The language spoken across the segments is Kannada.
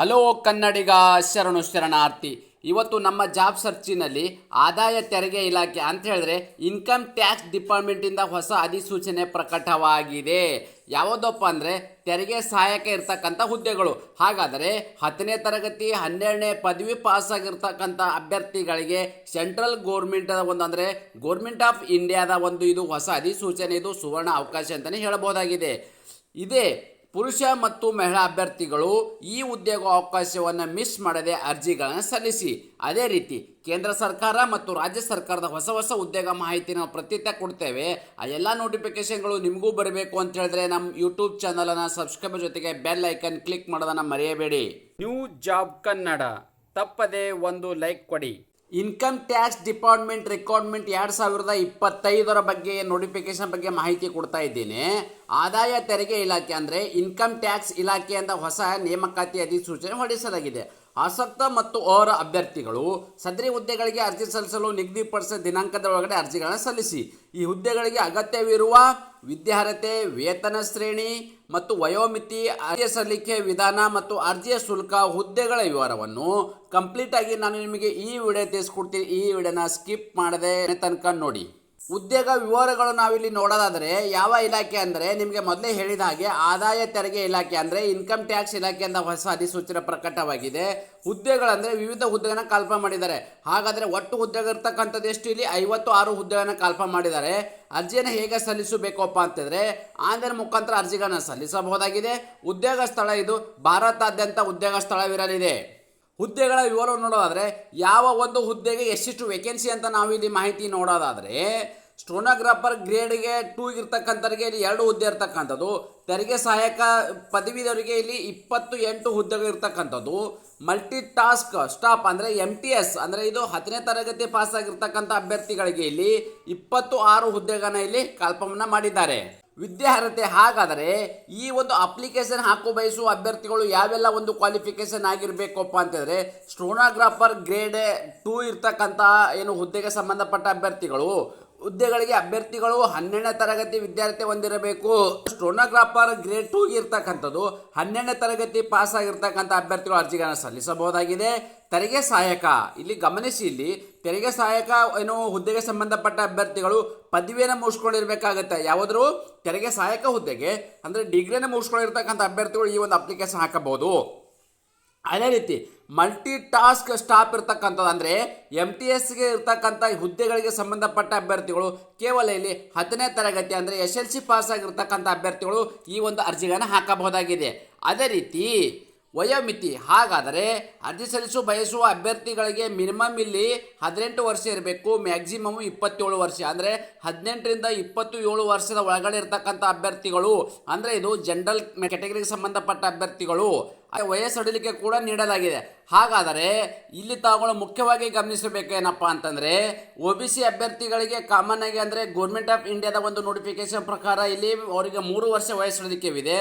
ಹಲೋ ಕನ್ನಡಿಗ ಶರಣು ಶರಣಾರ್ಥಿ. ಇವತ್ತು ನಮ್ಮ ಜಾಬ್ ಸರ್ಚಿನಲ್ಲಿ ಆದಾಯ ತೆರಿಗೆ ಇಲಾಖೆ ಅಂತ ಹೇಳಿದ್ರೆ ಇನ್ಕಮ್ ಟ್ಯಾಕ್ಸ್ ಡಿಪಾರ್ಟ್ಮೆಂಟಿಂದ ಹೊಸ ಅಧಿಸೂಚನೆ ಪ್ರಕಟವಾಗಿದೆ. ಯಾವುದಪ್ಪ ಅಂದರೆ ತೆರಿಗೆ ಸಹಾಯಕ ಇರ್ತಕ್ಕಂಥ ಹುದ್ದೆಗಳು. ಹಾಗಾದರೆ ಹತ್ತನೇ ತರಗತಿ, ಹನ್ನೆರಡನೇ ಪದವಿ ಪಾಸ್ ಆಗಿರ್ತಕ್ಕಂಥ ಅಭ್ಯರ್ಥಿಗಳಿಗೆ ಸೆಂಟ್ರಲ್ ಗೋರ್ಮೆಂಟ್ ಒಂದು ಅಂದರೆ ಗೋರ್ಮೆಂಟ್ ಆಫ್ ಇಂಡಿಯಾದ ಒಂದು ಇದು ಹೊಸ ಅಧಿಸೂಚನೆ, ಇದು ಸುವರ್ಣ ಅವಕಾಶ ಅಂತಲೇ ಹೇಳಬಹುದಾಗಿದೆ. ಇದೇ ಪುರುಷ ಮತ್ತು ಮಹಿಳಾ ಅಭ್ಯರ್ಥಿಗಳು ಈ ಉದ್ಯೋಗ ಅವಕಾಶವನ್ನು ಮಿಸ್ ಮಾಡದೆ ಅರ್ಜಿಗಳನ್ನು ಸಲ್ಲಿಸಿ. ಅದೇ ರೀತಿ ಕೇಂದ್ರ ಸರ್ಕಾರ ಮತ್ತು ರಾಜ್ಯ ಸರ್ಕಾರದ ಹೊಸ ಹೊಸ ಉದ್ಯೋಗ ಮಾಹಿತಿ ನಾವು ಪ್ರತಿನಿತ್ಯ ಕೊಡ್ತೇವೆ. ಆ ಎಲ್ಲ ನೋಟಿಫಿಕೇಶನ್ಗಳು ನಿಮಗೂ ಬರಬೇಕು ಅಂತ ಹೇಳಿದ್ರೆ ನಮ್ಮ ಯೂಟ್ಯೂಬ್ ಚಾನಲನ್ನು ಸಬ್ಸ್ಕ್ರೈಬ್ ಜೊತೆಗೆ ಬೆಲ್ ಐಕನ್ ಕ್ಲಿಕ್ ಮಾಡೋದನ್ನು ಮರೆಯಬೇಡಿ. New job Kannada. ತಪ್ಪದೆ ಒಂದು ಲೈಕ್ ಕೊಡಿ. ಇನ್ಕಮ್ ಟ್ಯಾಕ್ಸ್ ಡಿಪಾರ್ಟ್ಮೆಂಟ್ ರೆಕಾರ್ಡ್ಮೆಂಟ್ ಎರಡು ಸಾವಿರದ ಇಪ್ಪತ್ತೈದರ ಬಗ್ಗೆ ನೋಟಿಫಿಕೇಶನ್ ಬಗ್ಗೆ ಮಾಹಿತಿ ಕೊಡ್ತಾ ಇದ್ದೀನಿ. ಆದಾಯ ತೆರಿಗೆ ಇಲಾಖೆ ಅಂದರೆ ಇನ್ಕಮ್ ಟ್ಯಾಕ್ಸ್ ಇಲಾಖೆಯಿಂದ ಹೊಸ ನೇಮಕಾತಿ ಅಧಿಸೂಚನೆ ಹೊರಡಿಸಲಾಗಿದೆ. ಆಸಕ್ತ ಮತ್ತು ಅವರ ಅಭ್ಯರ್ಥಿಗಳು ಸದರಿ ಹುದ್ದೆಗಳಿಗೆ ಅರ್ಜಿ ಸಲ್ಲಿಸಲು ನಿಗದಿಪಡಿಸಿದ ದಿನಾಂಕದ ಒಳಗಡೆ ಅರ್ಜಿಗಳನ್ನು ಸಲ್ಲಿಸಿ. ಈ ಹುದ್ದೆಗಳಿಗೆ ಅಗತ್ಯವಿರುವ ವಿದ್ಯಾರ್ಹತೆ, ವೇತನ ಶ್ರೇಣಿ ಮತ್ತು ವಯೋಮಿತಿ, ಅರ್ಜಿ ಸಲ್ಲಿಕೆ ವಿಧಾನ ಮತ್ತು ಅರ್ಜಿಯ ಶುಲ್ಕ ಹುದ್ದೆಗಳ ವಿವರವನ್ನು ಕಂಪ್ಲೀಟ್ ಆಗಿ ನಾನು ನಿಮಗೆ ಈ ವಿಡಿಯೋ ತಿಳಿಸ್ಕೊಡ್ತೀನಿ. ಈ ವಿಡಿಯೋನ ಸ್ಕಿಪ್ ಮಾಡದೆ ತನಕ ನೋಡಿ. ಉದ್ಯೋಗ ವಿವರಗಳು ನಾವಿಲ್ಲಿ ನೋಡೋದಾದರೆ ಯಾವ ಇಲಾಖೆ ಅಂದರೆ ನಿಮಗೆ ಮೊದಲೇ ಹೇಳಿದ ಹಾಗೆ ಆದಾಯ ತೆರಿಗೆ ಇಲಾಖೆ ಅಂದರೆ ಇನ್ಕಮ್ ಟ್ಯಾಕ್ಸ್ ಇಲಾಖೆ ಅಂತ ಹೊಸ ಅಧಿಸೂಚನೆ ಪ್ರಕಟವಾಗಿದೆ. ಹುದ್ದೆಗಳಂದರೆ ವಿವಿಧ ಹುದ್ದೆಗಳನ್ನ ಕಲ್ಪ ಮಾಡಿದ್ದಾರೆ. ಹಾಗಾದರೆ ಒಟ್ಟು ಹುದ್ದೆಗೆ ಇರ್ತಕ್ಕಂಥದ್ದು ಎಷ್ಟು ಇಲ್ಲಿ? ಐವತ್ತು ಆರು ಹುದ್ದೆಗಳನ್ನು ಕಲ್ಪ ಮಾಡಿದ್ದಾರೆ. ಅರ್ಜಿಯನ್ನು ಹೇಗೆ ಸಲ್ಲಿಸಬೇಕಪ್ಪ ಅಂತಂದರೆ ಆನ್ಲೈನ್ ಮುಖಾಂತರ ಅರ್ಜಿಗಳನ್ನು ಸಲ್ಲಿಸಬಹುದಾಗಿದೆ. ಉದ್ಯೋಗ ಸ್ಥಳ ಇದು ಭಾರತಾದ್ಯಂತ ಉದ್ಯೋಗ ಸ್ಥಳವಿರಲಿದೆ. ಹುದ್ದೆಗಳ ವಿವರವನ್ನು ನೋಡೋದಾದರೆ ಯಾವ ಒಂದು ಹುದ್ದೆಗೆ ಎಷ್ಟಿಷ್ಟು ವೇಕೆನ್ಸಿ ಅಂತ ನಾವು ಇಲ್ಲಿ ಮಾಹಿತಿ ನೋಡೋದಾದರೆ ಸ್ಟೋನೋಗ್ರಾಫರ್ ಗ್ರೇಡ್ಗೆ ಟೂ ಇರ್ತಕ್ಕಂಥವ್ರಿಗೆ ಇಲ್ಲಿ ಎರಡು ಹುದ್ದೆ ಇರ್ತಕ್ಕಂಥದ್ದು. ತೆರಿಗೆ ಸಹಾಯಕ ಪದವಿದವರಿಗೆ ಇಲ್ಲಿ ಇಪ್ಪತ್ತು ಎಂಟು ಹುದ್ದೆಗಳು ಇರ್ತಕ್ಕಂಥದ್ದು. ಮಲ್ಟಿ ಟಾಸ್ಕ್ ಸ್ಟಾಪ್ ಅಂದರೆ ಎಂ ಟಿ ಎಸ್ ಅಂದರೆ ಇದು ಹತ್ತನೇ ತರಗತಿ ಪಾಸ್ ಆಗಿರ್ತಕ್ಕಂಥ ಅಭ್ಯರ್ಥಿಗಳಿಗೆ ಇಲ್ಲಿ ಇಪ್ಪತ್ತು ಆರು ಹುದ್ದೆಗಳನ್ನ ಇಲ್ಲಿ ಕಲ್ಪವನ್ನು ಮಾಡಿದ್ದಾರೆ. ವಿದ್ಯಾರ್ಹತೆ ಹಾಗಾದರೆ ಈ ಒಂದು ಅಪ್ಲಿಕೇಶನ್ ಹಾಕೋ ಬಯಸುವ ಅಭ್ಯರ್ಥಿಗಳು ಯಾವೆಲ್ಲ ಒಂದು ಕ್ವಾಲಿಫಿಕೇಶನ್ ಆಗಿರಬೇಕಪ್ಪ ಅಂತಂದರೆ ಸ್ಟೋನೋಗ್ರಾಫರ್ ಗ್ರೇಡ್ ಟೂ ಇರ್ತಕ್ಕಂಥ ಏನು ಹುದ್ದೆಗೆ ಸಂಬಂಧಪಟ್ಟ ಅಭ್ಯರ್ಥಿಗಳು, ಹುದ್ದೆಗಳಿಗೆ ಅಭ್ಯರ್ಥಿಗಳು ಹನ್ನೆರಡನೇ ತರಗತಿ ವಿದ್ಯಾರ್ಥಿ ಹೊಂದಿರಬೇಕು. ಸ್ಟೋನೋಗ್ರಾಫರ್ ಗ್ರೇಡ್ ಟೂಗೆ ಇರ್ತಕ್ಕಂಥದ್ದು ಹನ್ನೆರಡನೇ ತರಗತಿ ಪಾಸ್ ಆಗಿರ್ತಕ್ಕಂಥ ಅಭ್ಯರ್ಥಿಗಳು ಅರ್ಜಿಗಳನ್ನು ಸಲ್ಲಿಸಬಹುದಾಗಿದೆ. ತೆರಿಗೆ ಸಹಾಯಕ. ಇಲ್ಲಿ ಗಮನಿಸಿ ಇಲ್ಲಿ, ತೆರಿಗೆ ಸಹಾಯಕ ಏನು ಹುದ್ದೆಗೆ ಸಂಬಂಧಪಟ್ಟ ಅಭ್ಯರ್ಥಿಗಳು ಪದವಿಯನ್ನು ಮುಗಿಸ್ಕೊಂಡಿರ್ಬೇಕಾಗತ್ತೆ. ಯಾವುದ್ರೂ ತೆರಿಗೆ ಸಹಾಯಕ ಹುದ್ದೆಗೆ, ಅಂದರೆ ಡಿಗ್ರಿಯನ್ನು ಮುಗಿಸ್ಕೊಂಡಿರ್ತಕ್ಕಂಥ ಅಭ್ಯರ್ಥಿಗಳು ಈ ಒಂದು ಅಪ್ಲಿಕೇಶನ್ ಹಾಕಬಹುದು. ಅದೇ ರೀತಿ ಮಲ್ಟಿ ಟಾಸ್ಕ್ ಸ್ಟಾಪ್ ಇರ್ತಕ್ಕಂಥದ್ದು, ಅಂದರೆ ಎಂ ಟಿ ಎಸ್ಗೆ ಇರ್ತಕ್ಕಂಥ ಹುದ್ದೆಗಳಿಗೆ ಸಂಬಂಧಪಟ್ಟ ಅಭ್ಯರ್ಥಿಗಳು ಕೇವಲ ಇಲ್ಲಿ ಹತ್ತನೇ ತರಗತಿ, ಅಂದರೆ ಎಸ್ ಎಲ್ ಸಿ ಪಾಸ್ ಆಗಿರ್ತಕ್ಕಂಥ ಅಭ್ಯರ್ಥಿಗಳು ಈ ಒಂದು ಅರ್ಜಿಗಳನ್ನು ಹಾಕಬಹುದಾಗಿದೆ. ಅದೇ ರೀತಿ ವಯೋಮಿತಿ. ಹಾಗಾದರೆ ಅರ್ಜಿ ಸಲ್ಲಿಸು ಬಯಸುವ ಅಭ್ಯರ್ಥಿಗಳಿಗೆ ಮಿನಿಮಮ್ ಇಲ್ಲಿ ಹದಿನೆಂಟು ವರ್ಷ ಇರಬೇಕು, ಮ್ಯಾಕ್ಸಿಮಮ್ ಇಪ್ಪತ್ತೇಳು ವರ್ಷ. ಅಂದರೆ ಹದಿನೆಂಟರಿಂದ ಇಪ್ಪತ್ತು ಏಳು ವರ್ಷದ ಒಳಗಡೆ ಇರತಕ್ಕಂಥ ಅಭ್ಯರ್ಥಿಗಳು, ಅಂದರೆ ಇದು ಜನರಲ್ ಕ್ಯಾಟಗರಿಗೆ ಸಂಬಂಧಪಟ್ಟ ಅಭ್ಯರ್ಥಿಗಳು ಆ ವಯಸ್ಸು ಅಡಲಿಕೆ ಕೂಡ ನೀಡಲಾಗಿದೆ. ಹಾಗಾದರೆ ಇಲ್ಲಿ ತಾವುಗಳು ಮುಖ್ಯವಾಗಿ ಗಮನಿಸಬೇಕೇನಪ್ಪ ಅಂತಂದರೆ ಒ ಬಿ ಸಿ ಅಭ್ಯರ್ಥಿಗಳಿಗೆ ಕಾಮನ್ ಆಗಿ ಅಂದರೆ ಗೌರ್ಮೆಂಟ್ ಆಫ್ ಇಂಡಿಯಾದ ಒಂದು ನೋಟಿಫಿಕೇಶನ್ ಪ್ರಕಾರ ಇಲ್ಲಿ ಅವರಿಗೆ ಮೂರು ವರ್ಷ ವಯಸ್ಸಿಡಲಿಕ್ಕೆವಿದೆ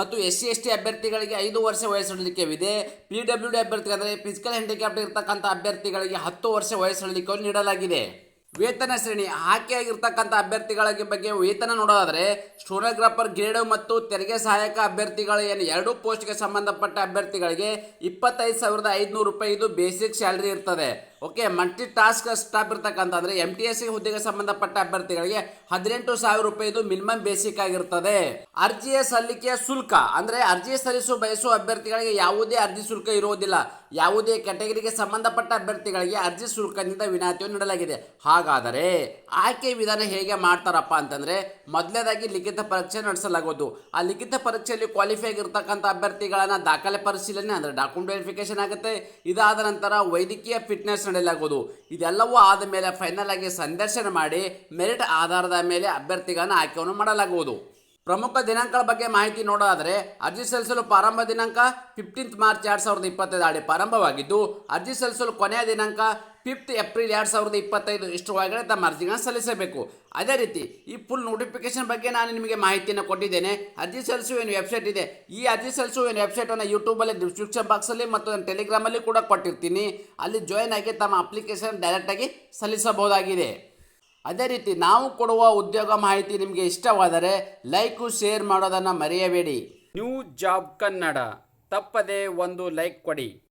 ಮತ್ತು ಎಸ್ ಸಿ ಎಸ್ ಟಿ ಅಭ್ಯರ್ಥಿಗಳಿಗೆ ಐದು ವರ್ಷ ವಯಸ್ಸಿಡಲಿಕ್ಕೆವಿದೆ ಪಿ ಡಬ್ಲ್ಯೂ ಡಿ ಅಂದರೆ ಫಿಸಿಕಲ್ ಹ್ಯಾಂಡಿಕ್ಯಾಪ್ಟ್ ಇರ್ತಕ್ಕಂಥ ಅಭ್ಯರ್ಥಿಗಳಿಗೆ ಹತ್ತು ವರ್ಷ ವಯಸ್ಸಿಡಲಿಕ್ಕೆ ನೀಡಲಾಗಿದೆ. ವೇತನ ಶ್ರೇಣಿ ಆಯ್ಕೆಯಾಗಿರ್ತಕ್ಕಂಥ ಅಭ್ಯರ್ಥಿಗಳ ಬಗ್ಗೆ ವೇತನ ನೋಡೋದಾದರೆ ಸ್ಟೋನೋಗ್ರಾಫರ್ ಗ್ರೇಡ್ ಮತ್ತು ತೆರಿಗೆ ಸಹಾಯಕ ಅಭ್ಯರ್ಥಿಗಳ ಏನು? ಎರಡು ಪೋಸ್ಟ್ಗೆ ಸಂಬಂಧಪಟ್ಟ ಅಭ್ಯರ್ಥಿಗಳಿಗೆ ಇಪ್ಪತ್ತೈದು ಸಾವಿರದ ಐದುನೂರು ರೂಪಾಯಿ ಇದು ಬೇಸಿಕ್ ಸ್ಯಾಲ್ರಿ ಇರ್ತದೆ. ಓಕೆ ಮಲ್ಟಿ ಟಾಸ್ಕ್ ಸ್ಟಾಪ್ ಇರ್ತಕ್ಕಂಥ ಅಂದರೆ ಎಂ ಟಿ ಎಸ್ ಹುದ್ದೆಗೆ ಸಂಬಂಧಪಟ್ಟ ಅಭ್ಯರ್ಥಿಗಳಿಗೆ ಹದಿನೆಂಟು ಸಾವಿರ ರೂಪಾಯಿದು ಮಿನಿಮಮ್ ಬೇಸಿಕ್ ಆಗಿರ್ತದೆ. ಅರ್ಜಿಯ ಸಲ್ಲಿಕೆಯ ಶುಲ್ಕ, ಅಂದರೆ ಅರ್ಜಿ ಸಲ್ಲಿಸುವ ಬಯಸುವ ಅಭ್ಯರ್ಥಿಗಳಿಗೆ ಯಾವುದೇ ಅರ್ಜಿ ಶುಲ್ಕ ಇರುವುದಿಲ್ಲ. ಯಾವುದೇ ಕೆಟಗರಿಗೆ ಸಂಬಂಧಪಟ್ಟ ಅಭ್ಯರ್ಥಿಗಳಿಗೆ ಅರ್ಜಿ ಶುಲ್ಕದಿಂದ ವಿನಾಯಿತಿಯನ್ನು ನೀಡಲಾಗಿದೆ. ಹಾಗಾದರೆ ಆಯ್ಕೆ ವಿಧಾನ ಹೇಗೆ ಮಾಡ್ತಾರಪ್ಪ ಅಂತಂದರೆ, ಮೊದಲನೇದಾಗಿ ಲಿಖಿತ ಪರೀಕ್ಷೆ ನಡೆಸಲಾಗುವುದು. ಆ ಲಿಖಿತ ಪರೀಕ್ಷೆಯಲ್ಲಿ ಕ್ವಾಲಿಫೈ ಆಗಿರ್ತಕ್ಕಂಥ ಅಭ್ಯರ್ಥಿಗಳನ್ನು ದಾಖಲೆ ಪರಿಶೀಲನೆ, ಅಂದರೆ ಡಾಕ್ಯುಮೆಂಟ್ ವೆರಿಫಿಕೇಶನ್ ಆಗುತ್ತೆ. ಇದಾದ ನಂತರ ವೈದ್ಯಕೀಯ ಫಿಟ್ನೆಸ್ ನಡೆಯಲಾಗುವುದು ಇದೆಲ್ಲವೂ ಆದ ಮೇಲೆ ಫೈನಲ್ ಆಗಿ ಸಂದರ್ಶನ ಮಾಡಿ ಮೆರಿಟ್ ಆಧಾರದ ಮೇಲೆ ಅಭ್ಯರ್ಥಿಗಳನ್ನು ಆಯ್ಕೆಯನ್ನು ಮಾಡಲಾಗುವುದು. ಪ್ರಮುಖ ದಿನಾಂಕಗಳ ಬಗ್ಗೆ ಮಾಹಿತಿ ನೋಡೋದಾದರೆ ಅರ್ಜಿ ಸಲ್ಲಿಸಲು ಪ್ರಾರಂಭ ದಿನಾಂಕ ಫಿಫ್ಟೀನ್ತ್ ಮಾರ್ಚ್ ಎರಡು ಸಾವಿರದ ಇಪ್ಪತ್ತೈದು ಆಡಿ ಪ್ರಾರಂಭವಾಗಿದ್ದು, ಅರ್ಜಿ ಸಲ್ಲಿಸಲು ಕೊನೆಯ ದಿನಾಂಕ ಫಿಫ್ತ್ ಏಪ್ರಿಲ್ ಎರಡು ಸಾವಿರದ ಇಪ್ಪತ್ತೈದು. ಇಷ್ಟು ಒಳಗಡೆ ತಮ್ಮ ಅರ್ಜಿಗಳನ್ನು ಸಲ್ಲಿಸಬೇಕು. ಅದೇ ರೀತಿ ಈ ಫುಲ್ ನೋಟಿಫಿಕೇಶನ್ ಬಗ್ಗೆ ನಾನು ನಿಮಗೆ ಮಾಹಿತಿಯನ್ನು ಕೊಟ್ಟಿದ್ದೇನೆ. ಅರ್ಜಿ ಸಲ್ಲಿಸುವ ಏನು ವೆಬ್ಸೈಟ್ ಇದೆ? ಈ ಅರ್ಜಿ ಸಲ್ಲಿಸುವ ಏನು ವೆಬ್ಸೈಟನ್ನು ಯೂಟ್ಯೂಬಲ್ಲಿ ಡಿಸ್ಕ್ರಿಪ್ಷನ್ ಬಾಕ್ಸಲ್ಲಿ ಮತ್ತು ಟೆಲಿಗ್ರಾಮಲ್ಲಿ ಕೂಡ ಕೊಟ್ಟಿರ್ತೀನಿ. ಅಲ್ಲಿ ಜಾಯ್ನ್ ಆಗಿ ತಮ್ಮ ಅಪ್ಲಿಕೇಶನ್ ಡೈರೆಕ್ಟಾಗಿ ಸಲ್ಲಿಸಬಹುದಾಗಿದೆ. ಅದೇ ರೀತಿ ನಾವು ಕೊಡುವ ಉದ್ಯೋಗ ಮಾಹಿತಿ ನಿಮಗೆ ಇಷ್ಟವಾದರೆ ಲೈಕು, ಶೇರ್ ಮಾಡೋದನ್ನು ಮರೆಯಬೇಡಿ. New job Kannada. ತಪ್ಪದೆ ಒಂದು ಲೈಕ್ ಕೊಡಿ.